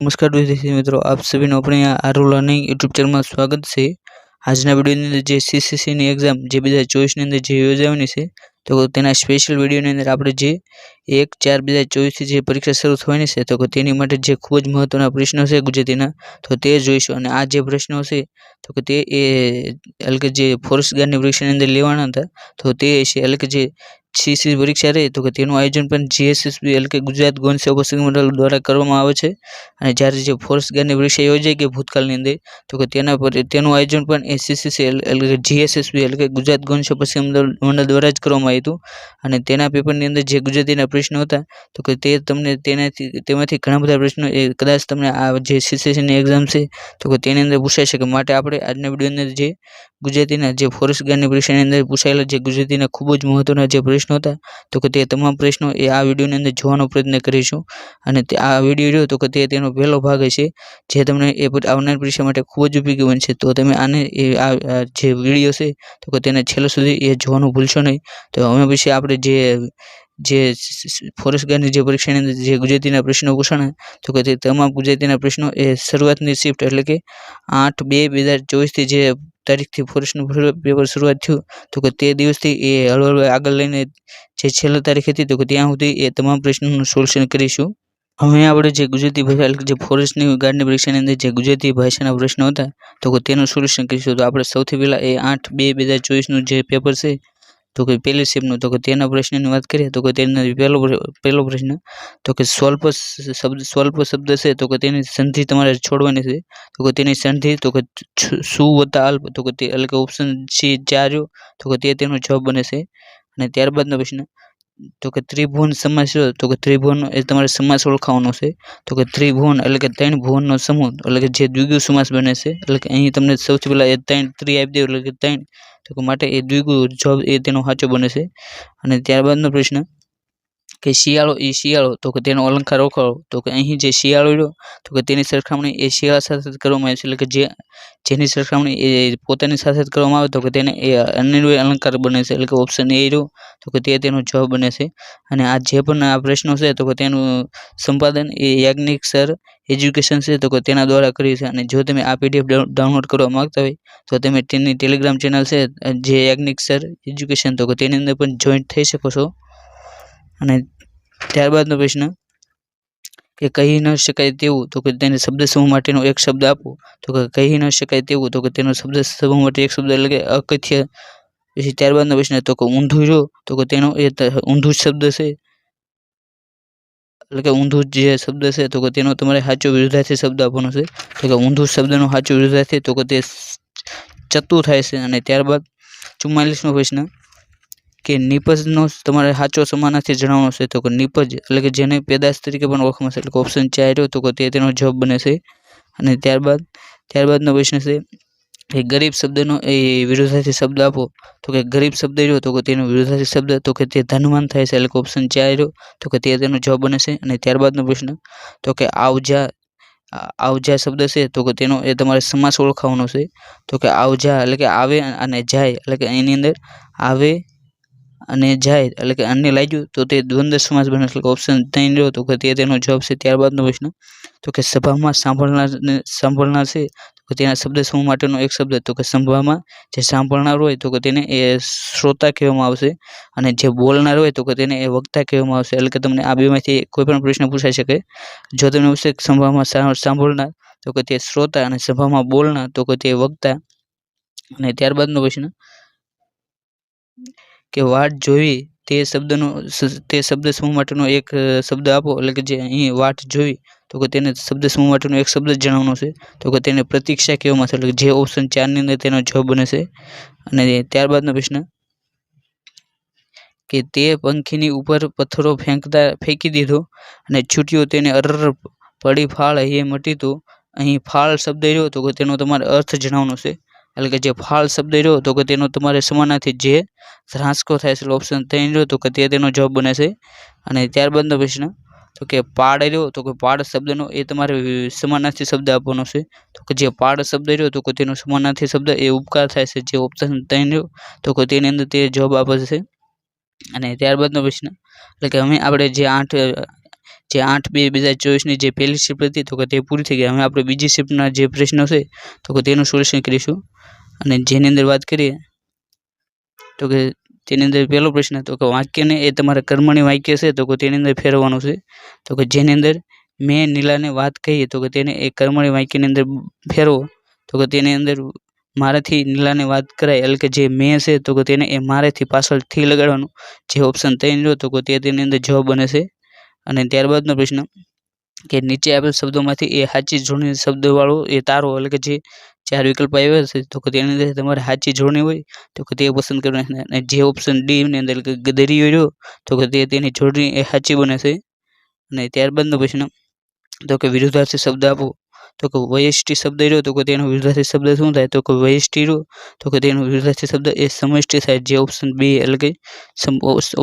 નમસ્કાર વિદ્યાર્થી મિત્રો આપ સભીનું આપણે આરુ લર્નિંગ યુટ્યુબ ચેનલમાં સ્વાગત છે આજના વિડીયોની અંદર જે સીસીસીની એક્ઝામ જે બે હજાર ચોવીસની અંદર જે યોજાવાની છે તો તેના સ્પેશિયલ વિડીયોની અંદર આપણે જે એક ચાર બે હજાર ચોવીસથી જે પરીક્ષા શરૂ થવાની છે તો તેની માટે જે ખૂબ જ મહત્ત્વના પ્રશ્નો છે ગુજરાતીના તો તે જોઈશું અને આ જે પ્રશ્નો છે તો કે તે એ એટલે કે જે ફોરેસ્ટ ગાર્ડની પરીક્ષાની અંદર લેવાના હતા તો તે છે એટલે કે જે સીસી પરીક્ષા રહે, તો કે તેનું આયોજન પણ જીએસએસબી એટલે કે ગુજરાત ગૌણ સેવા પસંદ મંડળ દ્વારા કરવામાં આવે છે. અને જ્યારે જે ફોરેસ્ટ ગાર્ડની પરીક્ષા યોજાઈ ગઈ ભૂતકાળની અંદર, તો કે તેના પર, તેનું આયોજન પણ એસીસીસી એટલે કે જીએસએસબી એટલે કે ગુજરાત ગૌણ સેવા પસંદ મંડળ દ્વારા જ કરવામાં આવ્યું હતું. અને તેના પેપરની અંદર જે ગુજરાતીના પ્રશ્નો હતા, તો કે તે તમને તેનાથી, તેમાંથી ઘણા બધા પ્રશ્નો એ કદાચ તમને આ જે સીસીસીની એક્ઝામ છે, તો કે તેની અંદર પૂછાઈ શકે માટે આપણે આજના વિડીયોની અંદર જે ગુજરાતીના જે ફોરેસ્ટ ગાર્ડની પરીક્ષાની અંદર પૂછાયેલા જે ગુજરાતીના ખૂબ જ મહત્ત્વના જે પ્રશ્નો હતા, તો કે તે તમામ પ્રશ્નો એ આ વિડીયોની અંદર જોવાનો પ્રયત્ન કરીશું. અને આ વીડિયો રહ્યો તો કે તે તેનો પહેલો ભાગ હશે, જે તમને એ આવનાર પરીક્ષા માટે ખૂબ જ ઉપયોગી બનશે. તો તમે આને એ આ જે વીડિયો છે, તો કે તેને છેલ્લે સુધી એ જોવાનું ભૂલશો નહીં. તો હવે પછી આપણે જે જે ફોરેસ્ટ ગાર્ડની જે પરીક્ષાની અંદર જે ગુજરાતીના પ્રશ્નો પૂછાણા તો કે તે તમામ ગુજરાતીના પ્રશ્નો એ શરૂઆતની શિફ્ટ એટલે કે આઠ બે બે હજાર ચોવીસથી જે તારીખથી ફોરેસ્ટનું પેપર શરૂઆત થયું, તો કે તે દિવસથી એ હળવળ આગળ લઈને જે છેલ્લી તારીખ હતી, તો કે ત્યાં સુધી એ તમામ પ્રશ્નોનું સોલ્યુશન કરીશું. હવે આપણે જે ગુજરાતી ભાષા જે ફોરેસ્ટની ગાર્ડની પરીક્ષાની અંદર જે ગુજરાતી ભાષાના પ્રશ્નો હતા, તો કે તેનું સોલ્યુશન કરીશું. તો આપણે સૌથી પહેલાં એ આઠ બે બે હજાર ચોવીસનું જે પેપર છે તો કે પહેલી શેપનું તો કે તેના પ્રશ્નની વાત કરીએ, તો કે તેનો પહેલો પહેલો પ્રશ્ન, તો કે સ્વલ્પ શબ્દ સ્વલ્પ શબ્દ છે, તો કે તેની સંધિ તમારે છોડવાની છે, તો કે તેની સંધિ, તો કે સુ વત્તા અલ્પ તો કે તે, એટલે કે ઓપ્શન સી ચાર્યો, તો કે તે તેનો જવાબ બને છે. અને ત્યારબાદનો પ્રશ્ન તો કે ત્રિભુવન સમાસ, તો કે ત્રિભુવન એ તમારે સમાસ ઓળખાવાનો છે. તો કે ત્રિભુવન એટલે કે ત્રણ ભુવનનો સમૂહ, એટલે કે જે દ્વિગુ સમાસ બને છે. એટલે કે અહીં તમને સૌથી પહેલાં એ ત્રણ ત્રી આપી દે એટલે કે ત્રણ. તો કે માટે એ દ્વિગુ જવાબ એ તેનો સાચો બને છે. અને ત્યારબાદનો પ્રશ્ન કે શિયાળો એ શિયાળો, તો કે તેનો અલંકાર ઓળખાવો તો કે અહીં જે શિયાળો રહ્યો, તો કે તેની સરખામણી એ શિયાળા સાથે કરવામાં આવે છે. એટલે કે જે, જેની સરખામણી એ પોતાની સાથે જ કરવામાં આવે, તો કે તેને એ અનિર્વય અલંકાર બને છે. એટલે કે ઓપ્શન એ રહ્યો, તો કે તે તેનો જવાબ બને છે. અને આ જે પણ આ પ્રશ્નો છે, તો કે તેનું સંપાદન એ યાજ્ઞિક સર એજ્યુકેશન છે, તો કે તેના દ્વારા કર્યું છે. અને જો તમે આ પીડીએફ ડાઉનલોડ કરવા માગતા હોય, તો તમે તેની ટેલિગ્રામ ચેનલ છે, જે યાજ્ઞિક સર એજ્યુકેશન, તો કે તેની અંદર પણ જોઈન્ટ થઈ શકો છો. અને ત્યારબાદનો પ્રશ્ન કે કહી ન શકાય તેવું તો કે તેને શબ્દ સમૂહ માટેનો એક શબ્દ આપો. તો કે કહી ન શકાય તેવું તો કે તેનો શબ્દ સમૂહ માટે એક શબ્દ એટલે કે અકથ્ય. પછી ત્યારબાદનો પ્રશ્ન, તો કે ઊંધું જો, તો કે તેનો એ ઊંધું શબ્દ છે. એટલે કે ઊંધું જે શબ્દ છે, તો કે તેનો તમારે સાચો વિરુદ્ધાર્થી શબ્દ આપવાનો છે. તો કે ઊંધું શબ્દનો સાચો વિરુદ્ધાર્થી તો કે તે ચતું થાય છે. અને ત્યારબાદ ચુમ્માલીસમો પ્રશ્ન કે નિપજનો તમારે સાચો સમાનાર્થી જણાવવાનો છે, તો કે નિપજ, એટલે કે જેને પેદાશ તરીકે પણ ઓળખવામાં છે, એટલે કે ઓપ્શન ચાર રહ્યો, તો કે તે તેનો જવાબ બને છે. અને ત્યારબાદ, ત્યારબાદનો પ્રશ્ન છે, કે ગરીબ શબ્દનો એ વિરોધાર્થી શબ્દ આપો, તો કે ગરીબ શબ્દ રહ્યો, તો કે તેનો વિરોધાર્થી શબ્દ, તો કે તે ધનવાન થાય છે, એટલે કે ઓપ્શન ચાર રહ્યો, તો કે તે તેનો જવાબ બને છે. અને ત્યારબાદનો પ્રશ્ન, તો કે આવજા આવજા શબ્દ છે, તો કે તેનો એ તમારે સમાસ ઓળખાવાનો છે, તો કે આવજા, એટલે કે આવે અને જાય, એટલે કે એની અંદર આવે અને જાય, એટલે કે અન્ય લાગ્યું, તો તે દ્વંદ્વ સમાસ બને એટલે કે ઓપ્શન ત્રણ રહ્યો તો કે તે તેનો જવાબ છે ત્યારબાદનો પ્રશ્ન. તો કે સભામાં સાંભળનાર સાંભળનાર છે, તો તેના શબ્દ સમૂહ માટેનો એક શબ્દ, તો કે સભામાં જે સાંભળનાર હોય, તો કે તેને એ શ્રોતા કહેવામાં આવશે અને જે બોલનાર હોય, તો કે તેને એ વક્તા કહેવામાં આવશે. એટલે કે તમને આ બેમાંથી કોઈ પણ પ્રશ્ન પૂછાઈ શકે. જો તમને પૂછે સભામાં સાંભળનાર, તો કે તે શ્રોતા અને સભામાં બોલનાર, તો કે તે વક્તા. અને ત્યારબાદનો પ્રશ્ન કે વાટ જોવી તે શબ્દનો તે શબ્દ સમૂહ માટેનો એક શબ્દ આપો. એટલે કે જે અહીં વાટ જોવી, તો કે તેને શબ્દ સમૂહ માટેનો એક શબ્દ જણાવવાનો છે. તો કે તેને પ્રતીક્ષા કહેવામાં આવશે. એટલે કે જે ઓપ્શન ચારની અંદર તેનો જવાબ બને છે. અને ત્યારબાદનો પ્રશ્ન, કે તે પંખીની ઉપર પથ્થરો ફેંકતા, ફેંકી દીધો અને છૂટ્યો તેને અરર પડી ફાળ એ મટી તો અહીં ફાળ શબ્દ રહ્યો, તો કે તેનો તમારે અર્થ જણાવવાનો છે. એટલે કે જે ફાળ શબ્દ રહ્યો તો કે તેનો તમારે સમાનાથી જે ધ્રાસકો થાય છે ઓપ્શન ત્રણ રહ્યો તો કે તે તેનો જવાબ બને છે. અને ત્યારબાદનો પ્રશ્ન, તો કે પાડ રહ્યો તો કે પાડ શબ્દનો એ તમારે સમાનાર્થી શબ્દ આપવાનો છે. તો કે જે પાડ શબ્દ રહ્યો તો કે તેનો સમાનાર્થી શબ્દ એ ઉપકાર થાય છે. જે ઓપ્શન ત્રણ રહ્યો તો કે તેની અંદર તે જવાબ આપે છે. અને ત્યારબાદનો પ્રશ્ન, એટલે કે અમે આપણે જે આઠ જે આઠ, બે બે હજાર ચોવીસની જે પહેલી શિફ્ટ હતી તો કે તે પૂરી થઈ ગઈ. હવે આપણે બીજી શિફ્ટના જે પ્રશ્નો છે તો કે તેનું સોલ્યુશન કરીશું. અને જેની અંદર વાત કરીએ, તો કે તેની અંદર પહેલો પ્રશ્ન તો કે વાક્યને એ તમારા કર્મણી વાક્ય છે, તો કે તેની અંદર ફેરવવાનું છે. તો કે જેની અંદર મેં નીલાને વાત કહી, તો કે તેને એ કર્મણી વાક્યની અંદર ફેરવો. તો કે તેની અંદર મારાથી નીલાને વાત કરાય, એટલે કે જે મેં છે, તો કે તેને એ મારેથી પાછળથી લગાડવાનું. જે ઓપ્શન ત્રણ રહ્યો, તો કે તે તેની અંદર જવાબ બને છે. અને ત્યારબાદનો પ્રશ્ન કે નીચે આપેલ શબ્દોમાંથી એ સાચી જોડણી શબ્દવાળો, એ તારો, એટલે કે જે ચાર વિકલ્પ આવ્યા છે, તો કે તેની અંદર તમારે સાચી જોડણી હોય, તો કે તે પસંદ કરવાની. અને જે ઓપ્શન ડીની અંદર કે દરિયો રહ્યો, તો કે તે તેની જોડણી એ સાચી બને છે. અને ત્યારબાદનો પ્રશ્ન, તો કે વિરુદ્ધાર્થી શબ્દ આપો, તો કે વયષ્ટિ શબ્દ રહ્યો, તો કે તેનો વિરુદ્ધાર્થી શબ્દ શું થાય? તો કે વયષ્ટિ રહ્યો, તો કે તેનો વિરુદ્ધાર્થી શબ્દ એ સમષ્ટિ થાય. જે ઓપ્શન બી એટલે કે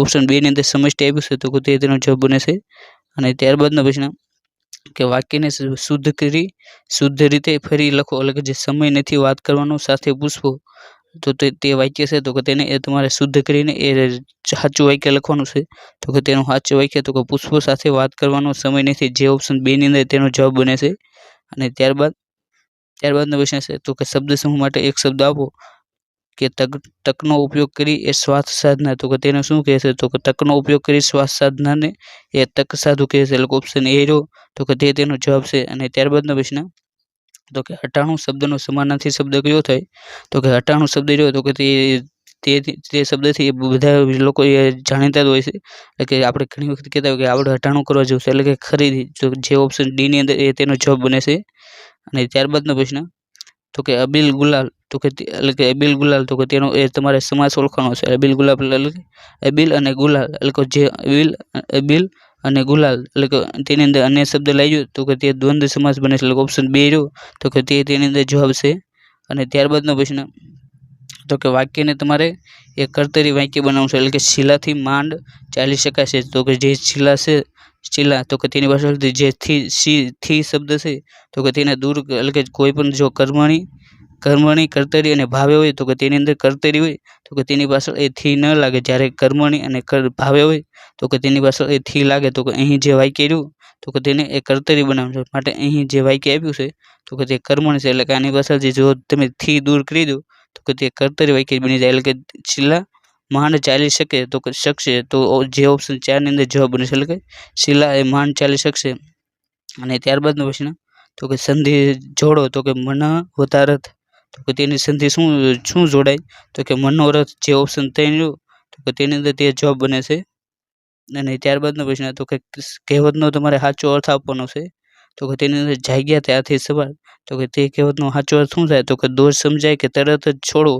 ઓપ્શન બેની અંદર સમષ્ટિ આપ્યું છે, તો કે તેનો જવાબ બને છે. અને ત્યારબાદનો પ્રશ્ન કે વાક્યને શુદ્ધ કરી, શુદ્ધ રીતે ફરી લખો. એટલે કે જે સમય નથી, વાત કરવાનો સાથે પૂછવો તો તે તે વાક્ય છે, તો કે તેને એ તમારે શુદ્ધ કરીને એ સાચું વાક્ય લખવાનું છે. તો કે તેનું સાચું વાક્ય, તો કે પુષ્પો સાથે વાત કરવાનો સમય નથી. જે ઓપ્શન બેની અંદર તેનો જવાબ બને છે. અને ત્યારબાદ, ત્યારબાદનો પ્રશ્ન છે, તો કે શબ્દ સમૂહ માટે એક શબ્દ આપો. કે તક તકનો ઉપયોગ કરી એ શ્વાસ સાધના. તો કે તેને શું કહે છે તો કે તકનો ઉપયોગ કરી શ્વાસ સાધનાને એ તક સાધુ કહે છે એટલે ઓપ્શન એ રહ્યો. તો કે તે તેનો જવાબ છે. અને ત્યારબાદનો પ્રશ્ન, તો કે અટાણું શબ્દનો સમાનાર્થી શબ્દ કયો થાય? તો કે અટાણું શબ્દ રહ્યો. તો કે તે તે તે શબ્દથી બધા લોકો એ જાણીતા જ હોય છે. એટલે કે આપણે ઘણી વખત કહેતા હોય કે આપણે અટાણું કરવા જવું છે. એટલે કે ખરીદી, જે ઓપ્શન ડીની અંદર એ તેનો જવાબ બને છે. અને ત્યારબાદનો પ્રશ્ન, તો કે અબિલ ગુલાલ તો કે એટલે કે એબિલ ગુલાલ, તો કે તેનો એ તમારે સમાસ ઓળખવાનો છે. એબિલ ગુલાબ એટલે કે અબિલ અને ગુલાલ, એટલે કે જે એબિલ એબિલ અને ગુલાલ, એટલે કે તેની અંદર અન્ય શબ્દ લાગ્યો, તો કે તે દ્વંદ્વ સમાસ બને છે. એટલે ઓપ્શન બે રહ્યો, તો કે તે તેની અંદર જવાબ છે. અને ત્યારબાદનો પ્રશ્ન, તો કે વાક્યને તમારે એ કર્તરી વાક્ય બનાવવું છે, એટલે કે શીલાથી માંડ ચાલી શકાય છે. તો કે જે શીલા છે, શીલા, તો કે તેની પાછળ જે થી સી થી શબ્દ છે, તો કે તેને દૂર, એટલે કે કોઈ પણ જો કર્મણી કર્મણી કર્તરી અને ભાવે હોય તો કે તેની અંદર કર્તરી હોય તો કે તેની પાછળ એ થી ન લાગે જ્યારે કર્મણી અને ભાવે હોય તો કે તેની પાછળ એ થી લાગે તો કે અહીં જે વાક્ય રહ્યું તો કે તેને એ કર્તરી બનાવવું છે માટે અહીં જે વાક્ય આપ્યું છે તો કે તે કર્મણી છે એટલે કે આની પાછળ જે જો તમે થી દૂર કરી દો તો કે તે કર્તરી વાક્ય બની જાય એટલે કે શીલા માંડ ચાલી શકે તો કે શકશે તો જે ઓપ્શન ચારની અંદર જવાબ બને છે એટલે કે શીલા એ માંડ ચાલી શકશે અને ત્યારબાદનો પ્રશ્ન તો કે સંધિ જોડો તો કે મન વતા રથ તો તેની સંધિ શું શું જોડાય? તો કે મનોરથ જે ઓપ્શન રહ્યું, તો કે તેની અંદર તે જવાબ બને છે. અને ત્યારબાદનો પ્રશ્ન, તો કે કહેવતનો તમારે સાચો અર્થ આપવાનો છે. તો કે તેની અંદર જાગ્યા ત્યાંથી સવાલ, તો કે તે કહેવતનો સાચો અર્થ શું થાય? તો કે દોષ સમજાય કે તરત જ છોડો,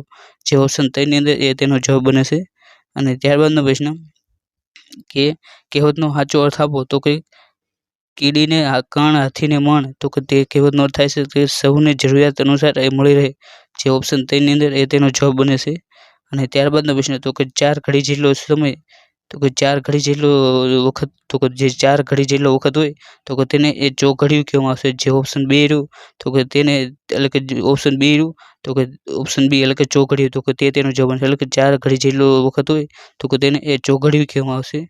જે ઓપ્શન તેની અંદર એ તેનો જવાબ બને છે. અને ત્યારબાદનો પ્રશ્ન, કે કહેવતનો સાચો અર્થ આપો, તો કે કીડીને આ કણ હાથીને મણ, તો કે તે કહેવતનો અર્થ થાય છે કે સૌને જરૂરિયાત અનુસાર એ મળી રહે. જે ઓપ્શન તેની અંદર એ તેનો જવાબ બને છે. અને ત્યારબાદનો પ્રશ્ન, તો કે ચાર ઘડી જેટલો સમય, તો કે ચાર ઘડી જેટલો વખત, તો કે જે ચાર ઘડી જેટલો વખત હોય, તો કે તેને એ ચોઘડિયું કહેવામાં આવશે. જે ઓપ્શન બે રહ્યું, તો કે તેને એટલે કે ઓપ્શન બી રહ્યું, તો કે ઓપ્શન બી એટલે કે ચોઘડિયું, તો કે તે તેનો જવાબ એટલે કે ચાર ઘડી જેટલો વખત હોય, તો કે તેને એ ચોઘડિયું કહેવામાં આવશે.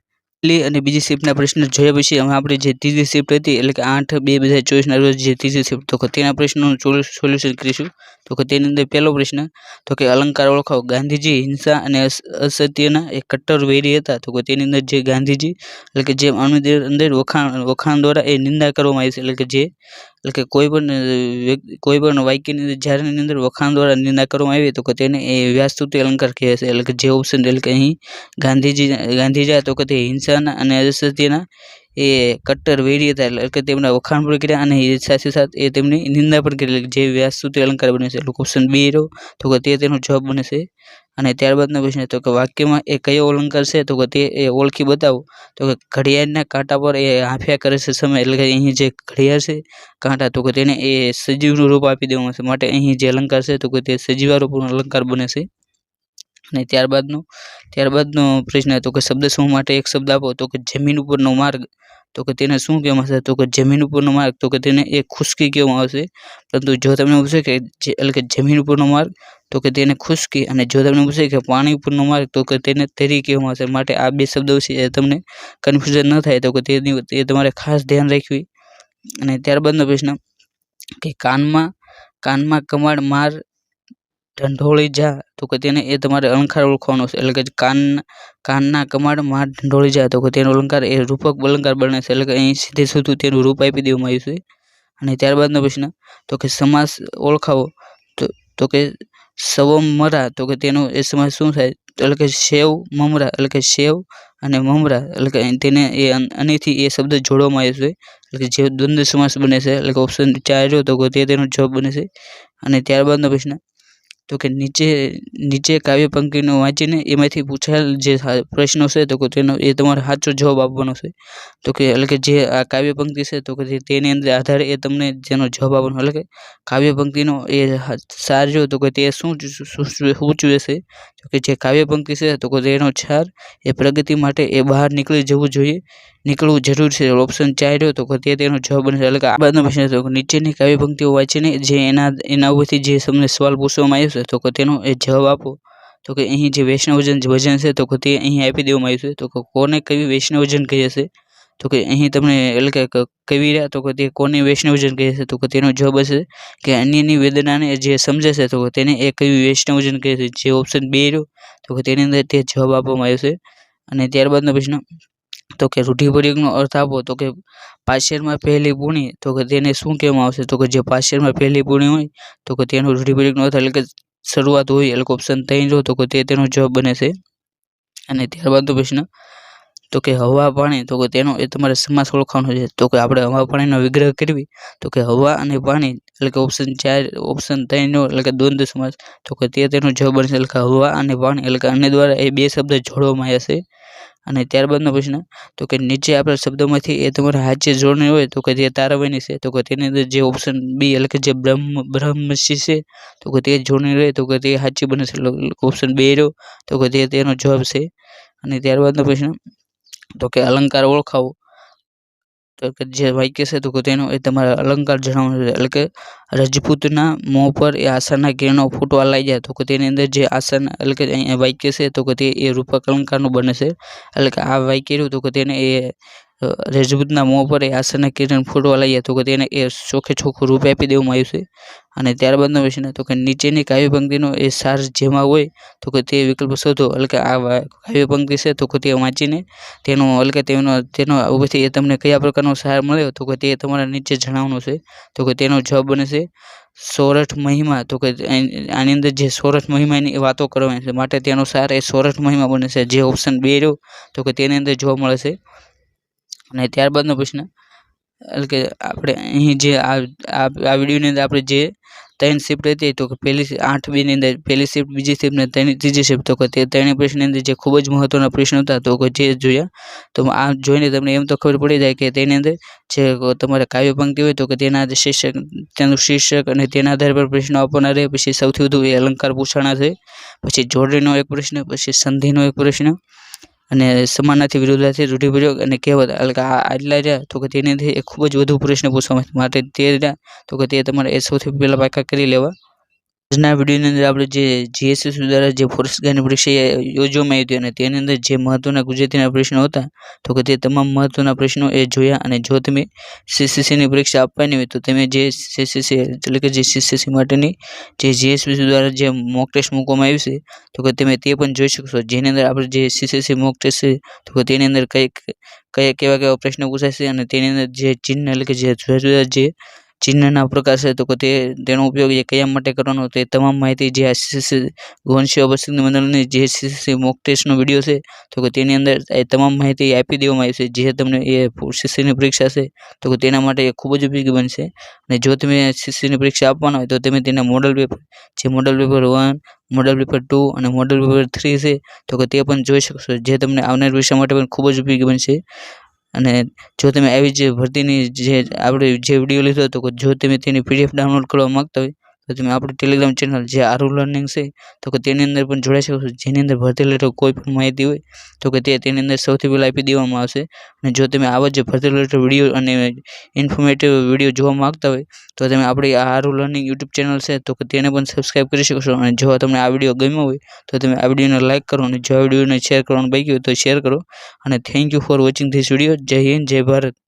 પહેલી અને બીજી શિફ્ટના પ્રશ્ન જોયા પછી હવે આપણે જે ત્રીજી શિફ્ટ હતી, એટલે કે આઠ, બે બે હજાર ચોવીસના રોજ જે ત્રીજી શિફ્ટ તો કે તેના પ્રશ્નનું સોલ્યુશન કરીશું. તો કે તેની અંદર પહેલો પ્રશ્ન, તો કે અલંકાર ઓળખાવો. ગાંધીજી હિંસા અને અસ- અસત્યના એક કટ્ટર વૈરી હતા. તો કે તેની અંદર જે ગાંધીજી, એટલે કે જે અંદર વખાણ વખાણ દ્વારા એ નિંદા કરવામાં આવી છે. એટલે કે જે એટલે કે કોઈ પણ કોઈ પણ વાક્યની અંદર, જ્યારે એની અંદર વખાણ દ્વારા નિંદા કરવામાં આવી તો કે તેને એ વ્યાસ્તુતિ અલંકાર કહે છે. એટલે કે જે ઓપ્શન એટલે કે અહીં ગાંધીજી ગાંધીજી તો કે તે હિંસાના અને અસત્યના એ કટ્ટર વેરી હતા એટલે કે તેમના વખાણ પણ કર્યા અને એ સાથે સાથે એ તેમની નિંદા પણ કરી જે વ્યાસ જે અલંકાર બને છે એટલે ઓપ્શન બી રહ્યો તો કે તે તેનો જવાબ બને છે. અને ત્યારબાદનો પ્રશ્ન, તો કે વાક્યમાં એ કયો અલંકાર છે, તો કે તે એ ઓળખી બતાવો. તો કે ઘડિયાળના કાંટા પર એ હાંફ્યા કરે છે સમય, એટલે કે અહીં જે ઘડિયાળ છે, કાંટા, તો કે તેને એ સજીવનું રૂપ આપી દેવામાં છે. માટે અહીં જે અલંકાર છે, તો કે તે સજીવારૂપનો અલંકાર બને છે. અને ત્યારબાદનો ત્યારબાદનો પ્રશ્ન તો કે શબ્દ સમૂહ માટે એક શબ્દ આપો તો કે જમીન ઉપરનો માર્ગ, તો કે તેને શું કહેવામાં આવશે? તો કે જમીન ઉપરનો માર્ગ, તો કે તેને એ ખુશ્કી કહેવામાં આવશે. પરંતુ જો તમને પૂછે કે એટલે કે જમીન ઉપરનો માર્ગ, તો કે તેને ખુશ્કી, અને જો તમને પૂછે કે પાણી ઉપરનો માર્ગ, તો કે તેને તરી કહેવામાં આવશે. માટે આ બે શબ્દો છે તમને કન્ફ્યુઝન ન થાય, તો કે તેની એ તમારે ખાસ ધ્યાન રાખવી. અને ત્યારબાદનો પ્રશ્ન કે કાનમાં કાનમાં કમાડ માર ઢંઢોળી જા. તો કે તેને એ તમારે અલંકાર ઓળખવાનો છે. એટલે કે કાન, કાનના કમાડમાં ઢંઢોળી જા. તો કે તેનો અલંકાર એ રૂપક અલંકાર બને છે. એટલે કે અહીં સીધે સીધું તેનું રૂપ આપી દેવામાં આવ્યું છે. અને ત્યારબાદનો પ્રશ્ન, તો કે સમાસ ઓળખાવો. તો તો કે સવમ મરા. તો કે તેનો એ સમાસ શું થાય? એટલે કે શેવ મમરા. એટલે કે શેવ અને મમરા. એટલે કે તેને એ અનેથી એ શબ્દ જોડવામાં આવ્યો છે. એટલે કે જે દ્વંદ્વ સમાસ બને છે. એટલે કે ઓપ્શન ચાર જો તો કે તે તેનો જવાબ બને છે. અને ત્યારબાદનો પ્રશ્ન તો કે નીચે નીચે કાવ્ય પંક્તિનો વાંચીને એમાંથી પૂછાયેલ જે પ્રશ્નો છે, તો કે તેનો એ તમારે સાચો જવાબ આપવાનો છે. તો કે એટલે કે જે આ કાવ્ય પંક્તિ છે, તો કે તેની અંદર આધારે એ તમને જેનો જવાબ આપવાનો એટલે કે કાવ્ય પંક્તિનો એ સાર જો, તો કે તે શું સૂચવે છે? તો કે જે કાવ્ય પંક્તિ છે, તો કે તેનો સાર એ પ્રગતિ માટે એ બહાર નીકળી જવું જોઈએ. નીકળવું જરૂર છે. ઓપ્શન ચાર તો તે તેનો જવાબ બનશે. એટલે કે આ બાદનો પ્રશ્ન તો નીચેની કાવ્ય પંક્તિઓ વાંચીને જે એના એના ઉપરથી જે તમને સવાલ પૂછવામાં આવ્યો છે, તો તેનો એ જવાબ આપો. તો કે અહીં જે વૈષ્ણવજન વજન છે, તો તે અહીં આપી દેવામાં આવ્યું છે. તો કોને કવિ વૈષ્ણવજન કહે છે? તો કે અહીં તમને એટલે કે રહ્યા, તો કે તે કોને વૈષ્ણવજન કહે છે? તો કે તેનો જવાબ હશે કે અન્યની વેદનાને જે સમજે છે તો તેને એ કવિ વૈષ્ણવજન કહે છે. જે ઓપ્શન બે રહ્યો, તો તેની અંદર તે જવાબ આપવામાં આવ્યો છે. અને ત્યારબાદનો પ્રશ્ન તો કે રૂઢિપ્રયોગનો અર્થ આપો તો કે પાછળમાં પહેલી પૂણી તો કે તેને શું કહેવામાં આવશે તો કે જે પાછળમાં પહેલી પૂણી હોય તો કે તેનો રૂઢિપ્રયોગનો અર્થ એટલે કે શરૂઆત હોય એટલે કે ઓપ્શન ત્રણ જો તો કે તે તેનો જવાબ બને છે અને ત્યારબાદનો પ્રશ્ન તો કે હવા પાણી તો કે તેનો એ તમારે સમાસ ઓળખવાનો છે તો કે આપણે હવા પાણીનો વિગ્રહ કરવી તો કે હવા અને પાણી એટલે કે ઓપ્શન ચાર ઓપ્શન ત્રણનો એટલે કે દ્વંદ સમાસ તો કે તે તેનો જવાબ બનશે એટલે કે હવા અને પાણી એટલે કે અન્ય દ્વારા એ બે શબ્દ જોડવામાં આવ્યા છે અને ત્યારબાદનો પ્રશ્ન, તો કે નીચે આપેલા શબ્દોમાંથી એ તમારે હાચે જોડણી હોય, તો કે તે તારાવાની છે, તો કે તેની અંદર જે ઓપ્શન બી એટલે કે જે બ્રહ્મ, બ્રહ્મશી છે, તો કે તે જોડણી રહે, તો કે તે સાચી બને છે ઓપ્શન બે રહ્યો, તો કે તેનો જવાબ છે. અને ત્યારબાદનો પ્રશ્ન, તો કે અલંકાર ઓળખાવો જે વાક્ય છે તો તેનો એ તમારે અલંકાર જણાવવાનો છે. એટલે કે રજપૂતના મોં પર એ આશાના કિરણો ફૂટવા લાગ્યા તો કે તેની અંદર જે આસન એટલે કે અહીંયા વાક્ય છે તો કે તે એ રૂપક અલંકારનું બને છે. એટલે કે આ વાક્ય રહ્યું તો કે તેને એ રજપૂતના મોં પર એ આશાના કિરણ ફૂટવા લાગ્યા તો કે તેને એ ચોખ્ખે ચોખ્ખું રૂપ આપી દેવામાં આવ્યું છે. અને ત્યારબાદનો પ્રશ્ન તો કે નીચેની કાવ્ય પંક્તિનો એ સાર જેમાં હોય તો કે તે વિકલ્પ શોધો એટલે આ કાવ્ય પંક્તિ છે તો કે તે વાંચીને તેનો એટલે તેનો તેનો ઉપરથી એ તમને કયા પ્રકારનો સાર મળ્યો તો કે તે તમારા નીચે જણાવવાનું છે. તો કે તેનો જવાબ બને છે, સોરઠ મહિમા. તો કે આની અંદર જે સોરઠ મહિમાની વાતો કરવાની છે, માટે તેનો સાર એ સોરઠ મહિમા બને છે. જે ઓપ્શન બે રહ્યો તો કે તેની અંદર જોવા મળે છે અને ત્યારબાદનો પ્રશ્ન, એટલે કે આપણે અહીં જે આ આ વિડીયોની અંદર આપણે જે ત્રણ શિફ્ટ હતી, તો કે પહેલી આઠ બીની અંદર પહેલી શિફ્ટ બીજી શિફ્ટ ને ત્રણ, ત્રીજી શિફ્ટ તો કે તે ત્રણેય પ્રશ્નની અંદર જે ખૂબ જ મહત્ત્વના પ્રશ્નો હતા, તો કે જે જોયા, તો આ જોઈને તમને એમ તો ખબર પડી જાય કે તેની અંદર જે તમારે કાવ્ય પંક્તિ હોય, તો કે તેના શીર્ષક, તેનું શીર્ષક અને તેના આધાર પર પ્રશ્નો આપવાના રહે, પછી સૌથી વધુ એ અલંકાર પૂછાણા છે, પછી જોડણીનો એક પ્રશ્ન, પછી સંધિનો એક પ્રશ્ન અને સમાનાથી વિરોધાથી રૂઢિપ્રયોગ અને કહેવત એટલે કે આટલા રહ્યા, તો કે તેનાથી ખૂબ જ વધુ પ્રશ્ન પૂછવામાં માટે તે રહ્યા, તો કે તે તમારે એ સૌથી પહેલાં પાકા કરી લેવા. આજના વિડીયોની અંદર આપણે જે જીએસએસસી દ્વારા જે ફોરેસ્ટ ગાર્ડની પરીક્ષા યોજવામાં આવી હતી અને તેની અંદર જે મહત્ત્વના ગુજરાતીના પ્રશ્નો હતા, તો કે તે તમામ મહત્ત્વના પ્રશ્નો એ જોયા અને જો તમે સીસીસીની પરીક્ષા આપવાની હોય તો તમે જે સીસીસી એટલે કે જે સીસીસી માટેની જે જીએસપીસી દ્વારા જે મોક ટેસ્ટ મૂકવામાં આવ્યું છે, તો કે તમે તે પણ જોઈ શકશો. જેની અંદર આપણે જે સીસીસી મોક ટેસ્ટ છે, તો કે તેની અંદર કઈ કયા કેવા કેવા પ્રશ્નો પૂછાય છે અને તેની અંદર જે ચિહ્ન એટલે કે જે જુદા જુદા જે ચિહ્નના પ્રકાર છે, તો કે તે તેનો ઉપયોગ એ કયા માટે કરવાનો તે તમામ માહિતી જે આ સીસીસી ગૌવંશીય અભ્યાસક્રમ મંડળની જે સીસી મોક ટેસ્ટનો વીડિયો છે, તો કે તેની અંદર એ તમામ માહિતી આપી દેવામાં આવી છે, જે તમને એ સીસીની પરીક્ષા છે, તો કે તેના માટે એ ખૂબ જ ઉપયોગી બનશે. અને જો તમે સીસીની પરીક્ષા આપવાના હોય તો તમે તેના મોડલ પેપર, જે model paper one, model paper two અને મોડલ પેપર થ્રી છે, તો કે તે પણ જોઈ શકશો, જે તમને આવનાર વિષય માટે પણ ખૂબ જ ઉપયોગી બનશે. અને જો તમે આવી જે ભરતીની જે આપણે જે વીડિયો લીધો હતો, જો તમે તેની પીડીએફ ડાઉનલોડ કરવા માગતા હોય તો તમે આપણી ટેલિગ્રામ ચેનલ જે આરુ લર્નિંગ છે, તો કે તેની અંદર પણ જોડાઈ શકો છો. જેની અંદર ભરતી રિલેટેડ કોઈ પણ માહિતી હોય, તો કે તે તેની અંદર સૌથી પહેલાં આપી દેવામાં આવશે. અને જો તમે આવા જે ભરતી રિલેટેડ વીડિયો અને ઇન્ફોર્મેટિવ વીડિયો જોવા માગતા હોય, તો તમે આપણી આ આરુ લર્નિંગ યુટ્યુબ ચેનલ છે, તો કે તેને પણ સબસ્ક્રાઈબ કરી શકો અને જો તમને આ વીડિયો ગમ્યો હોય, તો તમે આ વિડીયોને લાઇક કરો અને જો આ વિડીયોને શેર કરવાનું બાકી હોય, તો શેર કરો. અને thank you for watching this video જય હિન્દ, જય ભારત.